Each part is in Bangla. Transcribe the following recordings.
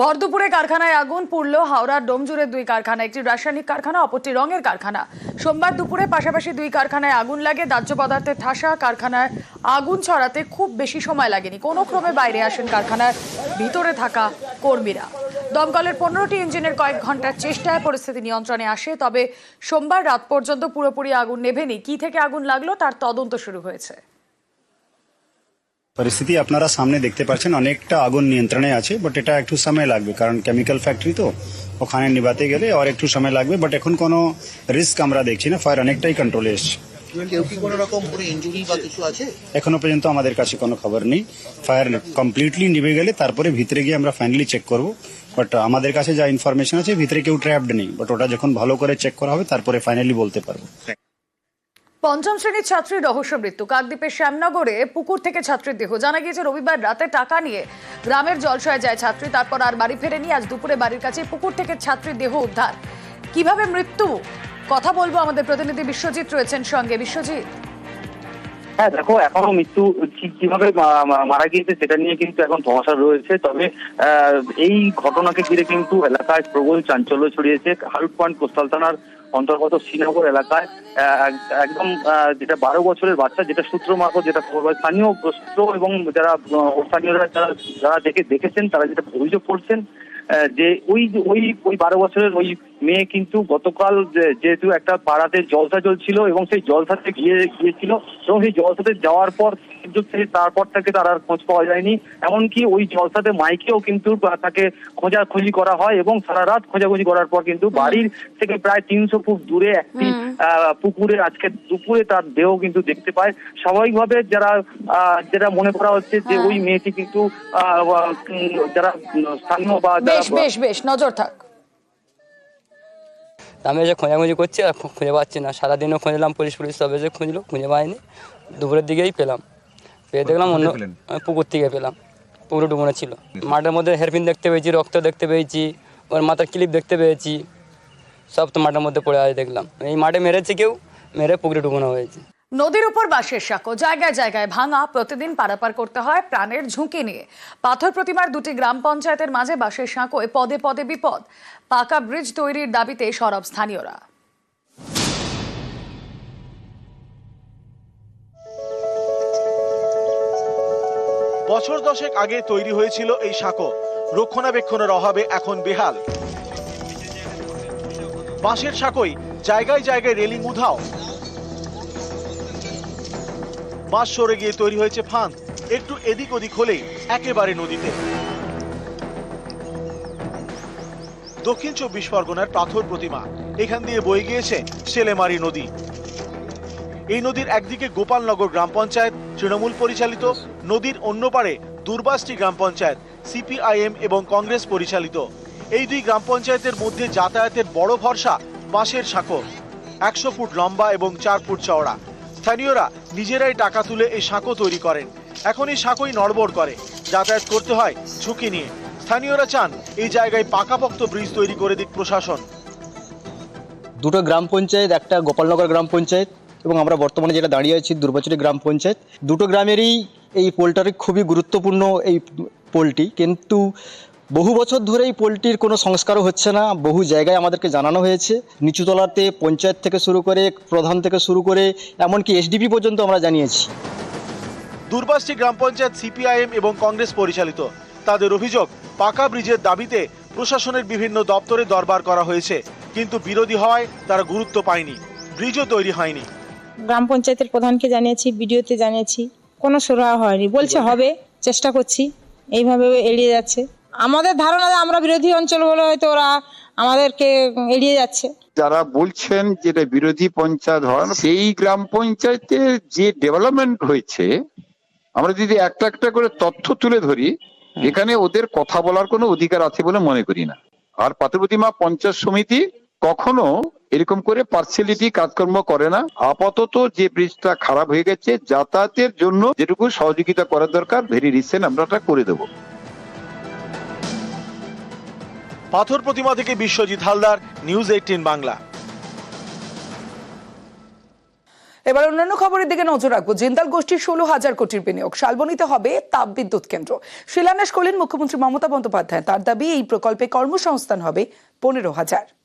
ভর কারখানায় আগুন পুড়ল হাওড়ার ডোমজুরের দুই কারখানা, একটি রাসায়নিক কারখানা, অপরটি রঙের কারখানা। সোমবার দুপুরে পাশাপাশি দুই কারখানায় আগুন লাগে, দাহ্য পদার্থের ঠাসা কারখানায় আগুন ছড়াতে খুব বেশি সময় লাগেনি। কোনো ক্রমে বাইরে আসেন কারখানার ভিতরে থাকা কর্মীরা। দমকলের পনেরোটি ইঞ্জিনের কয়েক ঘণ্টার চেষ্টায় পরিস্থিতি নিয়ন্ত্রণে আসে, তবে সোমবার রাত পর্যন্ত পুরোপুরি আগুন নেভেনি। কি থেকে আগুন লাগল তার তদন্ত শুরু হয়েছে। পরিস্থিতি আপনারা সামনে দেখতে পাচ্ছেন অনেকটা আগুন নিয়ন্ত্রণে আছে বাট এটা একটু সময় লাগবে কারণ কেমিক্যাল ফ্যাক্টরি তো ওখানে নিভাতে গেলে আর একটু সময় লাগবে বাট এখন কোনো রিস্ক আমরা দেখছি না ফায়ার অনেকটাই কন্ট্রোলে এসছে। এখনও পর্যন্ত আমাদের কাছে কোনো খবর নেই। ফায়ার কমপ্লিটলি নিভে গেলে তারপরে ভিতরে গিয়ে আমরা ফাইনালি চেক করব বাট আমাদের কাছে যা ইনফরমেশন আছে ভিতরে কেউ ট্র্যাপড নেই বাট ওটা যখন ভালো করে চেক করা হবে তারপরে ফাইনালি বলতে পারব। পঞ্চম শ্রেণির ছাত্রীর রহস্য মৃত্যু। কাকদ্বীপের শ্যামনগরে পুকুর থেকে ছাত্রীর দেহ। জানা গিয়েছে, রবিবার রাতে টাকা নিয়ে গ্রামের জলসয়ে যায় ছাত্রী, তারপর আর বাড়ি ফেরেনি। আজ দুপুরে বাড়ির কাছে পুকুর থেকে ছাত্রীর দেহ উদ্ধার। কীভাবে মৃত্যু? কথা বলব আমাদের প্রতিনিধি বিশ্বজিৎ রয়েছেন সঙ্গে। বিশ্বজিৎ। হ্যাঁ দেখো, এখনও মৃত্যু ঠিক কীভাবে মারা গিয়েছে সেটা নিয়ে কিন্তু এখন ধোঁয়াশা রয়েছে। তবে এই ঘটনাকে ঘিরে কিন্তু এলাকায় প্রবল চাঞ্চল্য ছড়িয়েছে। হালুট পয়েন্ট কোস্টাল থানার অন্তর্গত শ্রীনগর এলাকায় একদম যেটা বারো বছরের বাচ্চা, যেটা সূত্র মারফত যেটা স্থানীয় সূত্র এবং যারা স্থানীয়রা যারা যারা দেখে, দেখেছেন, তারা যেটা অভিযোগ করছেন যে ওই ওই ওই বারো বছরের ওই মেয়ে কিন্তু গতকাল যেহেতু একটা পাড়াতে জলসা চলছিল এবং সেই জলসাতে গিয়ে গিয়েছিল এবং সেই জলসাতে যাওয়ার পর কিন্তু তারপর থেকে তার আর খোঁজ পাওয়া যায়নি। এমনকি ওই জলসাতে মাইকেও কিন্তু তাকে খোঁজাখুঁজি করা হয় এবং সারা রাত খোঁজাখুঁজি করার পর কিন্তু বাড়ির থেকে প্রায় তিনশো ফুট দূরে একটি আহ, পুকুরে আজকে দুপুরে তার দেহ কিন্তু দেখতে পায়। স্বাভাবিকভাবে যারা আহ, যেটা মনে করা হচ্ছে যে ওই মেয়েটি কিন্তু আহ, যারা স্থানীয় বা বেশ বেশ বেশ নজর থাক। আমি এসে খোঁজাখুঁজি করছি আর খুঁজে পাচ্ছি না। সারাদিনও খুঁজলাম পুলিশ পুলিশ সব এসে খুঁজলো খুঁজে পাইনি। দুপুরের দিকেই পেলাম। পেয়ে দেখলাম অন্য পুকুর থেকে পেলাম। পুকুরে ডুবনে ছিল। মাঠের মধ্যে হেরফিন দেখতে পেয়েছি রক্ত দেখতে পেয়েছি ওর মাথার ক্লিপ দেখতে পেয়েছি। সব তো মাঠের মধ্যে পড়ে আছে দেখলাম। এই মাঠে মেরেছে কেউ মেরে পুকুরে ডুবোনো হয়েছে। নদীর উপর বাঁশের সাঁকো, জায়গায় জায়গায় ভাঙা, প্রতিদিন পারাপার করতে হয় প্রাণের ঝুঁকি নিয়ে। পাথর প্রতিমার দুটি গ্রাম পঞ্চায়েতের মাঝে বাঁশের সাঁকোয় পদে পদে বিপদ। পাকা ব্রিজ তৈরির দাবিতে সরব স্থানীয়রা। বছর দশেক আগে তৈরি হয়েছিল এই সাঁকো। রক্ষণাবেক্ষণের অভাবে এখন বেহাল। বাঁশের সাঁকোই জায়গায় জায়গায় রেলিং উধাও। বাঁশ সরে গিয়ে তৈরি হয়েছে ফাঁদ। একটু এদিক ওদিক হলেই একেবারে নদীতে। দক্ষিণ চব্বিশ পরগনার পাথর প্রতিমা। এখান দিয়ে বয়ে গিয়েছে সেলেমারি নদী। এই নদীর একদিকে গোপালনগর গ্রাম পঞ্চায়েত, তৃণমূল পরিচালিত, নদীর অন্য পারে দুর্বাসটি গ্রাম পঞ্চায়েত, সিপিআইএম এবং কংগ্রেস পরিচালিত। এই দুই গ্রাম পঞ্চায়েতের মধ্যে যাতায়াতের বড় ভরসা বাঁশের সাঁকো। একশো ফুট লম্বা এবং চার ফুট চওড়া। স্থানীয়রা নিজেরাই টাকা তুলে এই সাঁকো তৈরি করেন। এখন এই সাঁকোই নড়বড় করে। যাতায়াত করতে হয় ঝুঁকি নিয়ে। স্থানীয়রা চান এই জায়গায় পাকাপোক্ত ব্রিজ তৈরি করে দিক প্রশাসন। দুটো গ্রাম পঞ্চায়েত, একটা গোপালনগর গ্রাম পঞ্চায়েত এবং আমরা বর্তমানে যেটা দাঁড়িয়ে আছি দুর্বাচনী গ্রাম পঞ্চায়েত। দুটো গ্রামেরই এই পোলটারি খুবই গুরুত্বপূর্ণ এই পোলটি। কিন্তু বহু বছর ধরেই এই পোলটির কোনো সংস্কারও হচ্ছে না। বহু জায়গায় আমাদেরকে জানানো হয়েছে। নিচুতলাতে পঞ্চায়েত থেকে শুরু করে প্রধান থেকে শুরু করে এমনকি এসডিপি পর্যন্ত আমরা জানিয়েছি। দুর্বাসটি গ্রাম পঞ্চায়েত সিপিআইএম এবং কংগ্রেস পরিচালিত। তাদের অভিযোগ পাকা ব্রিজের দাবিতে প্রশাসনের বিভিন্ন দপ্তরে দরবার করা হয়েছে। কিন্তু বিরোধী হওয়ায় তারা গুরুত্ব পায়নি। ব্রিজও তৈরি হয়নি। গ্রাম পঞ্চায়েতের প্রধানকে জানিয়েছি বিডিওতে জানিয়েছি কোনো সুরাহা হয়নি। বলছে হবে চেষ্টা করছি। এইভাবে এড়িয়ে যাচ্ছে। আমাদের ধারণা আমরা বিরোধী অঞ্চল হলে হয়তো ওরা আমাদেরকে এড়িয়ে যাচ্ছে। যারা বলছেন যেটা বিরোধী পঞ্চায়েত হন সেই গ্রাম পঞ্চায়েতের যে ডেভেলপমেন্ট হয়েছে আমরা যদি একটা একটা করে তথ্য তুলে ধরি এখানে ওদের কথা বলার কোনো অধিকার আছে বলে মনে করি না। আর পাথরপ্রতিমা পঞ্চায়েত সমিতি কখনো এরকম করে পার্সিয়ালিটি কাজকর্ম করে না। আপাতত যে ব্রিজটা খারাপ হয়ে গেছে যাতায়াতের জন্য যেটুকু সহযোগিতা করার দরকার ভেরি রিসেন্ট আমরা ওটা করে দেবো। পাথর প্রতিমা থেকে বিশ্বজিৎ হালদার নিউজ এইটিন বাংলা। এবার অন্যান্য খবরের দিকে নজর রাখব। জিন্দাল গোষ্ঠীর ষোলো হাজার কোটির বিনিয়োগ। শালবনীতে হবে তাপবিদ্যুৎ কেন্দ্র। শিলান্যাস করলেন মুখ্যমন্ত্রী মমতা বন্দ্যোপাধ্যায়। তার দাবি, এই প্রকল্পে কর্মসংস্থান হবে পনেরো হাজার।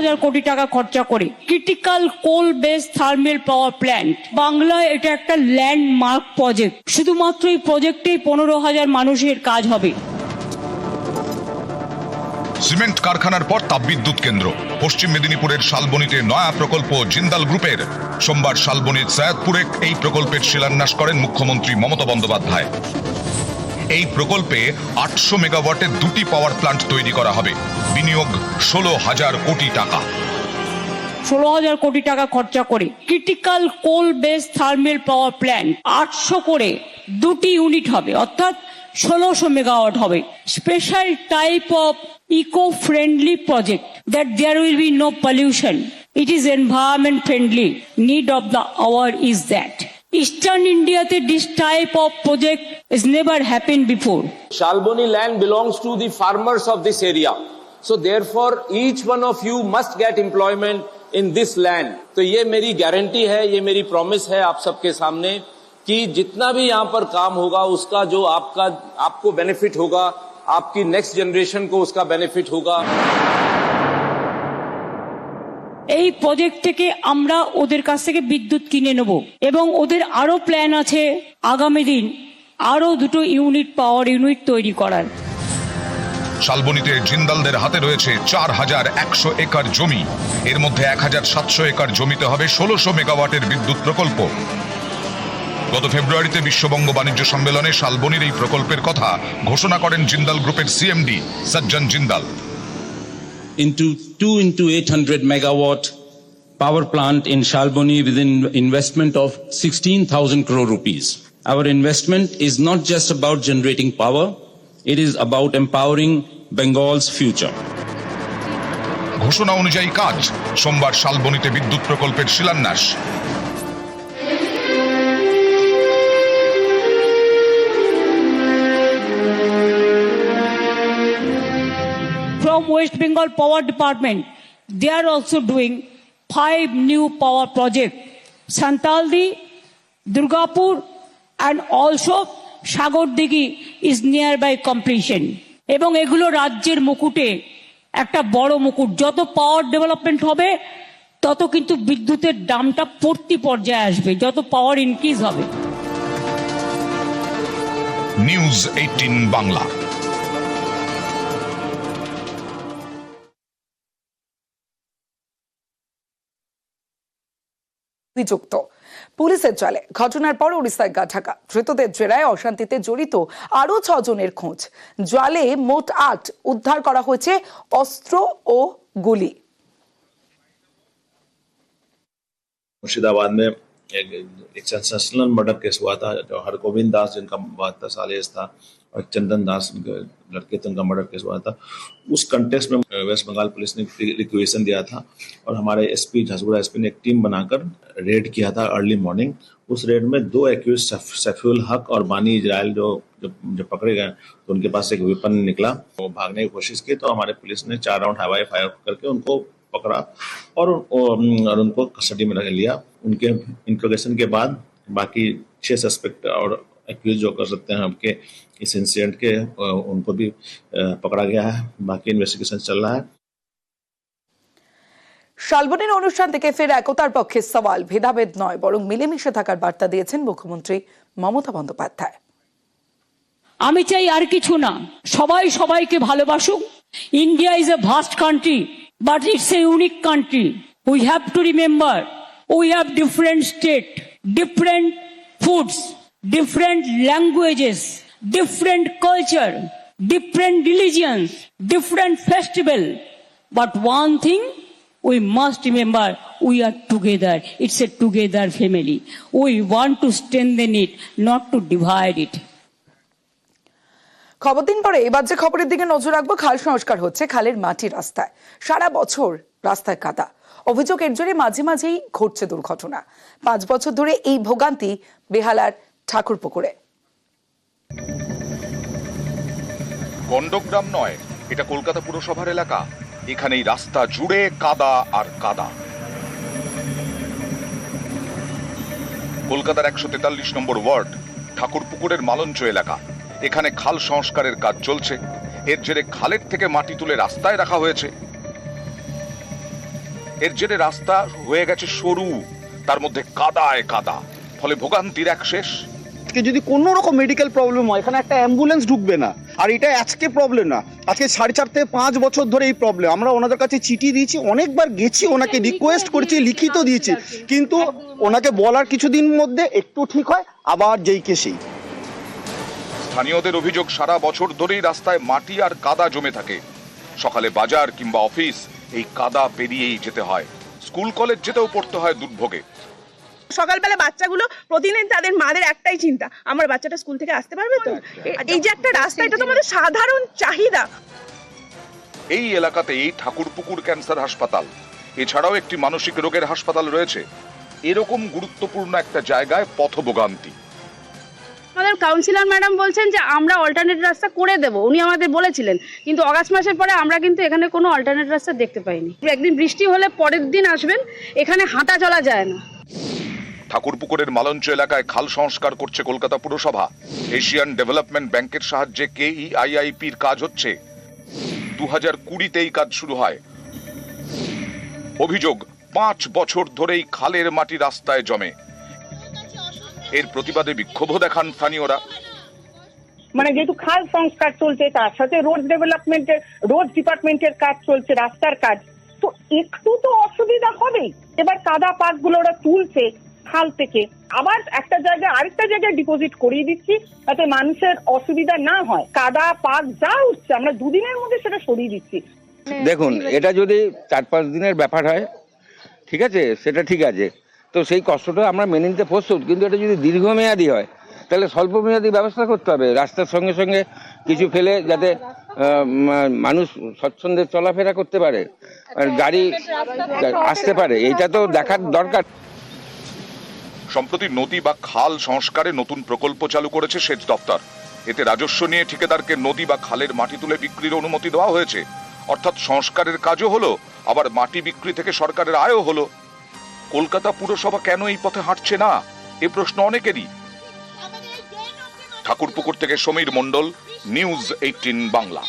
হাজার কোটি টাকা খরচা করে। Critical coal base thermal power plant বাংলায় এটা একটা ল্যান্ডমার্ক প্রজেক্ট শুধুমাত্র এই প্রজেক্টেই পনেরো হাজার মানুষের কাজ হবে। সিমেন্ট কারখানার পর তাপবিদ্যুৎ কেন্দ্র। পশ্চিম মেদিনীপুরের শালবনীতে নয়া প্রকল্প জিন্দাল গ্রুপের। সোমবার শালবনীর সৈয়দপুরে এই প্রকল্পের শিলান্যাস করেন মুখ্যমন্ত্রী মমতা বন্দ্যোপাধ্যায়। এই প্রকল্পে আটশো মেগাওয়াটের দুটি পাওয়ার প্লান্ট তৈরি করা হবে। বিনিয়োগ ষোলো হাজার কোটি টাকা। ষোলো হাজার কোটি টাকা খরচা করে critical coal base thermal power plant আটশো করে দুটি ইউনিট হবে, অর্থাৎ ষোলোশো মেগাওয়াট হবে। Special type of eco friendly project that there will be no pollution it is environment friendly need of the hour is that Eastern India, this type of project has never happened before. Shalboni land belongs to the farmers of this area. So therefore, each one of you must get employment in this land. तो ये मेरी गारंटी है ये मेरी प्रॉमिस है आप सबके सामने कि जितना भी यहाँ पर काम होगा उसका जो आपका आपको बेनिफिट होगा आपकी नेक्स्ट जनरेशन को उसका बेनिफिट होगा এই প্রজেক্ট থেকে আমরা ওদের কাছ থেকে বিদ্যুৎ কিনে নেব এবং ওদের আরও প্ল্যান আছে আগামী দিন আরও দুটো ইউনিট পাওয়ার ইউনিট তৈরি করার। শালবনীতে জিন্দালদের হাতে রয়েছে চার হাজার একশো একর জমি। এর মধ্যে এক হাজার সাতশো একর জমিতে হবে ষোলোশো মেগাওয়াটের বিদ্যুৎ প্রকল্প। গত ফেব্রুয়ারিতে বিশ্ববঙ্গ বাণিজ্য সম্মেলনে শালবনির এই প্রকল্পের কথা ঘোষণা করেন জিন্দাল গ্রুপের সিএমডি, সজ্জন Jindal. Into two into 800 megawatt power plant in Shalboni with an investment of 16,000 crore rupees. Our investment is not just about generating power, it is about empowering Bengal's future. ঘোষণা অনুযায়ী কাজ সোমবার শালবনিতে বিদ্যুৎ প্রকল্পের শিলান্যাস from West Bengal Power Department, they are also doing five new power projects. Santaldi, Durgapur, and also Sagordigi is nearby completion. এবং এগুলো রাজ্যের মুকুটে একটা বড় মুকুট যত পাওয়ার ডেভেলপমেন্ট হবে তত কিন্তু বিদ্যুতের দামটা পড়তি পর্যায়ে আসবে যত পাওয়ার ইনক্রিজ হবে নিউজ এইটিন বাংলা অভিযুক্ত পুলিশের চলে ঘটনার পর উড়িষ্যায় গা ঢাকা ধৃতদের জেরায় অশান্তিতে জড়িত আরও ছজনের খোঁজ জলে মোট আট উদ্ধার করা হয়েছে অস্ত্র ও গুলি मुर्शिदाबाद में एक, एक सेंसेशनल मर्डर केस हुआ था जो हरगोविंद दास जिनका बहत्तर साल एज था और चंदन दास लड़के थे उनका मर्डर केस हुआ था। उस कंटेस्ट में वेस्ट बंगाल पुलिस ने रिक्वेशन दिया था और हमारे एसपी झांसगुड़ा एसपी ने एक टीम बनाकर रेड किया था अर्ली मॉर्निंग उस रेड में दो एक्यूज सफीउल हक और बानी इजराइल जो जब जब पकड़े गए तो उनके पास एक वेपन निकला। वो भागने की कोशिश की तो हमारे पुलिस ने चार राउंड हवाई फायर करके उनको पकड़ा और, और उनको कस्टडी में रख लिया। उनके इंट्रोगेशन के बाद बाकी छह सस्पेक्ट और एक्यूज जो कर सकते हैं आपके इस इंसिडेंट के अ, उनको भी अ, पकड़ा गया है बाकी इन्वेस्टिगेशन चल रहा है শালবনের অনুষ্ঠান থেকে ফের একতার পক্ষে সওয়াল ভেদাভেদ নয় বরং মিলেমিশে থাকার বার্তা দিয়েছেন মুখ্যমন্ত্রী মমতা বন্দ্যোপাধ্যায় আমি চাই আর কিছু না সবাই সবাইকে ভালোবাসুক India is a vast country but it's a unique country we have to remember we have different state different foods different languages different culture different religions different festival but one thing we must remember we are together. It's a together family. We want to strengthen it, not to divide it. খবর দিন পরে এবার যে খবরের দিকে নজর রাখব খাল সংস্কার হচ্ছে খালের মাটি রাস্তায় সারা বছর রাস্তায় কাদা অভিযোগ এর জোরে মাঝে মাঝেই ঘটছে দুর্ঘটনা পাঁচ বছর ধরে এই ভোগান্তি বেহালার ঠাকুরপুকুরে। গন্ডগ্রাম নয়, এটা কলকাতা পুরসভার এলাকা। এখানেই রাস্তা জুড়ে কাদা আর কাদা। কলকাতার একশো তেতাল্লিশ নম্বর ওয়ার্ড, ঠাকুরপুকুরের মালঞ্চ এলাকা। এখানে খাল সংস্কারের কাজ চলছে। এর জেরে খালের থেকে মাটি তুলে রাস্তায় রাখা হয়েছে। এর জেরে রাস্তা হয়ে গেছে সরু, তার মধ্যে কাদায় কাদা। ফলে ভোগান্তির এক শেষ। আজকে যদি কোনো রকম মেডিকেল প্রবলেম হয় এখানে একটা অ্যাম্বুলেন্স ঢুকবে না। আর এটা আজকে প্রবলেম না। আজকে সাড়ে চার থেকে পাঁচ বছর ধরে এই প্রবলেম আমরা ওনাদের কাছে চিঠি দিয়েছি অনেকবার গেছি ওনাকে রিকোয়েস্ট করেছি লিখিত দিয়েছি। কিন্তু ওনাকে বলার কিছুদিন মধ্যে একটু ঠিক হয় আবার যেই কে সেই স্থানীয়দের অভিযোগ সারা বছর ধরেই রাস্তায় মাটি আর কাদা জমে থাকে। সকালে বাজার কিংবা অফিস এই কাদা পেরিয়েই যেতে হয়। স্কুল কলেজ যেতেও পড়তে হয় দুর্ভোগে। সকালবেলা বাচ্চাগুলো প্রতিদিন তাদের মাদের একটাই চিন্তা আমার বাচ্চাটা স্কুল থেকে আসতে পারবে তো? এই যে একটা রাস্তা এটা তো আমাদের সাধারণ চাহিদা। এই এলাকাতেই ঠাকুরপুকুর ক্যান্সার হাসপাতাল। এছাড়াও একটি মানসিক রোগের হাসপাতাল রয়েছে। এরকম গুরুত্বপূর্ণ একটা জায়গায় পথভোগান্তি। আমাদের কাউন্সিলর ম্যাডাম বলছেন যে আমরা অল্টারনেট রাস্তা করে দেব। উনি আমাদের বলেছিলেন। কিন্তু অগাস্ট মাসের পরে আমরা কিন্তু এখানে কোনো অল্টারনেট রাস্তা দেখতে পাইনি। একদিন বৃষ্টি হলে পরের দিন আসবেন এখানে হাঁটা চলা যায় না। ঠাকুরপুকুরের মালঞ্চ এলাকায় খাল সংস্কার করছে কলকাতা পুরসভা। এশিয়ান ডেভেলপমেন্ট ব্যাংকের সাহায্যে কেইআইআইপির কাজ হচ্ছে। দু হাজার কুড়িতেই কাজ শুরু হয়। অভিযোগ, পাঁচ বছর ধরেই খালের মাটি রাস্তায় জমে। এর প্রতিবাদে বিক্ষোভ দেখান স্থানীয়রা। মানে যেহেতু খাল সংস্কার চলছে, তার সাথে রোড ডেভেলপমেন্টের, রোড ডিপার্টমেন্টের কাজ চলছে, রাস্তার কাজ। তো একটু তো অসুবিধা হবেই। এবার কাদা পাকগুলো ওরা তুলছে। খাল থেকে আবার একটা জায়গায় আরেকটা জায়গায় ডিপোজিট করিয়ে দিচ্ছি যাতে মানুষের অসুবিধা না হয়। কাদা পাক যা উঠছে আমরা দুদিনের মধ্যে সেটা সরিয়ে দিচ্ছি। দেখুন এটা যদি চার পাঁচ দিনের ব্যাপার হয় ঠিক আছে সেটা ঠিক আছে। তো সেই কষ্টটা আমরা মেনে নিতে প্রস্তুত কিন্তু এটা যদি দীর্ঘমেয়াদী হয় তাহলে স্বল্প মেয়াদী ব্যবস্থা করতে হবে। রাস্তার সঙ্গে সঙ্গে কিছু ফেলে যাতে মানুষ স্বচ্ছন্দে চলাফেরা করতে পারে। আর গাড়ি আসতে পারে। এটা তো দেখার দরকার। সম্প্রতি নদী বা খাল সংস্কারে নতুন প্রকল্প চালু করেছে সেচ দপ্তর। এতে রাজস্ব নিয়ে ঠিকাদারকে নদী বা খালের মাটি তুলে বিক্রির অনুমতি দেওয়া হয়েছে। অর্থাৎ সংস্কারের কাজও হলো, আবার মাটি বিক্রি থেকে সরকারের আয়ও হলো। কলকাতা পুরসভা কেন এই পথে হাঁটছে না? এ প্রশ্ন অনেকেরই। ঠাকুরপুকুর থেকে সমীর মণ্ডল, নিউজ এইটিন বাংলা।